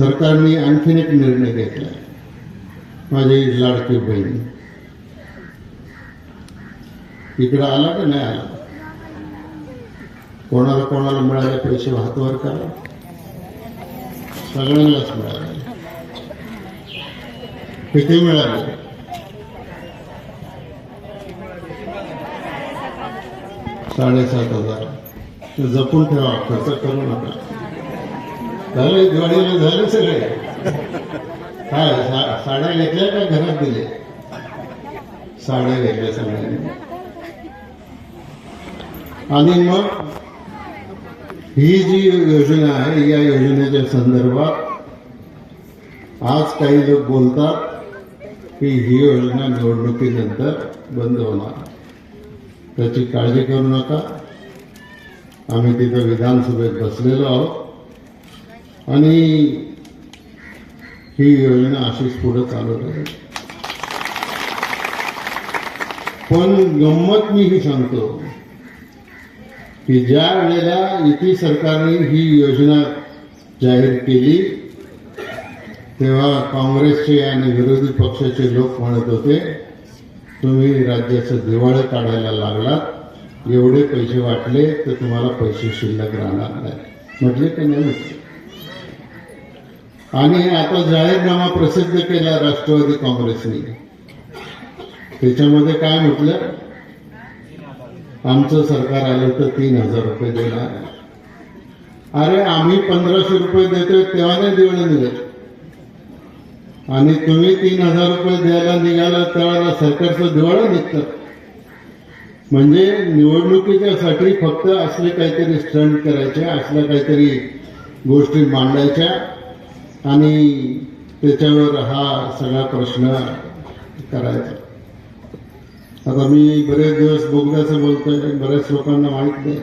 सरकारने आणखीन एक निर्णय घेतला. माझी लाडकी बहीण. इकडं आला का नाही आला? कोणाला कोणाला मिळाले पैसे हातवर करा सगळ्यांनाच मिळाले. किती मिळाले? साडेसात हजार. जपून ठेवा खर्च करू नका. झाले दिवाळीला झाले सगळे. काय सा- साड्या घेतल्या का घरात दिले? साड्या घेतल्या सगळ्यांनी. आणि मग ही जी योजना आहे या योजनेच्या संदर्भात आज काही लोक बोलतात की ही योजना निवडणुकीनंतर बंद होणार. त्याची काळजी करू नका. आम्ही तिथं विधानसभेत बसलेलो आहोत. आणि ही योजना अशीच पुढे चालू राहील पण गंमत मी ही सांगतो की ज्या वेळेला युती सरकारने ही योजना जाहीर केली तेव्हा काँग्रेसचे आणि विरोधी पक्षाचे लोक म्हणत होते तुम्ही राज्याचं दिवाळं काढायला लागलात एवढे पैसे वाटले तर तुम्हाला पैसे शिल्लक राहणार नाही. म्हटले की नाही म्हटले. आणि आता जाहीरनामा प्रसिद्ध केला राष्ट्रवादी काँग्रेसने. त्याच्यामध्ये काय म्हटलं? आमचं सरकार आलं तर तीन हजार रुपये देणार. अरे आम्ही पंधराशे रुपये देतोय तेव्हा नाही दिवाळी निघत आणि तुम्ही तीन हजार रुपये द्यायला निघाला त्यावेळेला सरकारचं दिवाळं निघतं. म्हणजे निवडणुकीच्यासाठी फक्त असले काहीतरी स्टंट करायचे असल्या काहीतरी गोष्टी मांडायच्या आणि त्याच्यावर हा सगळा प्रश्न करायचा. आता मी बरेच दिवस बोगद्याचं बोलतोय बऱ्याच लोकांना माहीत नाही.